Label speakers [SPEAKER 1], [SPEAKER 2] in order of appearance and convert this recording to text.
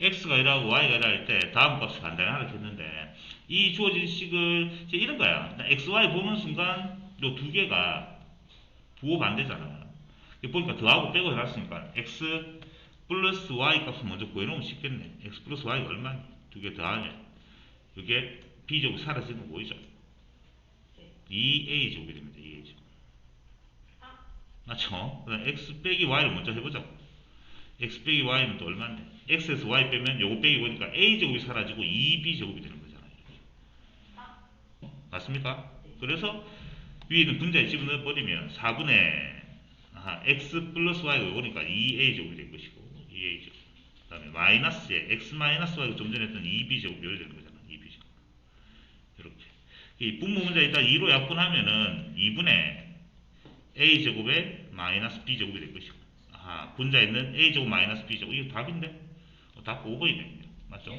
[SPEAKER 1] x가 1하고 y가 1 할 때 다음 값을 간단하게 했는데 이 주어진 식을 이제 이런 거야. x, y 보는 순간 요 두 개가 부호 반대잖아. 보니까 더하고 빼고 해놨으니까 x 플러스 y 값을 먼저 구해놓으면 쉽겠네. x 플러스 y가 얼마니? 두개 더하면 이게 b제곱 사라지는 거 보이죠?
[SPEAKER 2] 네.
[SPEAKER 1] 2a 제곱이 됩니다. 2a 제곱.
[SPEAKER 2] 아.
[SPEAKER 1] 맞죠? 그다음 x 빼기 y를 먼저 해보자고. X 빼기 y는 또 얼마인데? x에서 y 빼면 요거 빼기 보니까 a 제곱이 사라지고 2b 제곱이 되는 거잖아요. 어? 맞습니까? 그래서 위에는 분자에 집어넣어 버리면 4분의 아하, x 플러스 y가 요거니까 2a 제곱이 될 것이고 2a 제곱. 그 다음에 마이너스에 x 마이너스 y가 좀 전에 했던 2b 제곱이 여기 되는 거잖아. 2b 제곱. 이렇게. 이 분모 문자 일단 2로 약분하면은 2분의 a 제곱에 마이너스 b 제곱이 될 것이고 아 분자에 있는 a 제곱 마이너스 b 제곱. 이게 답인데? 어, 답 5번이 됩니다. 맞죠?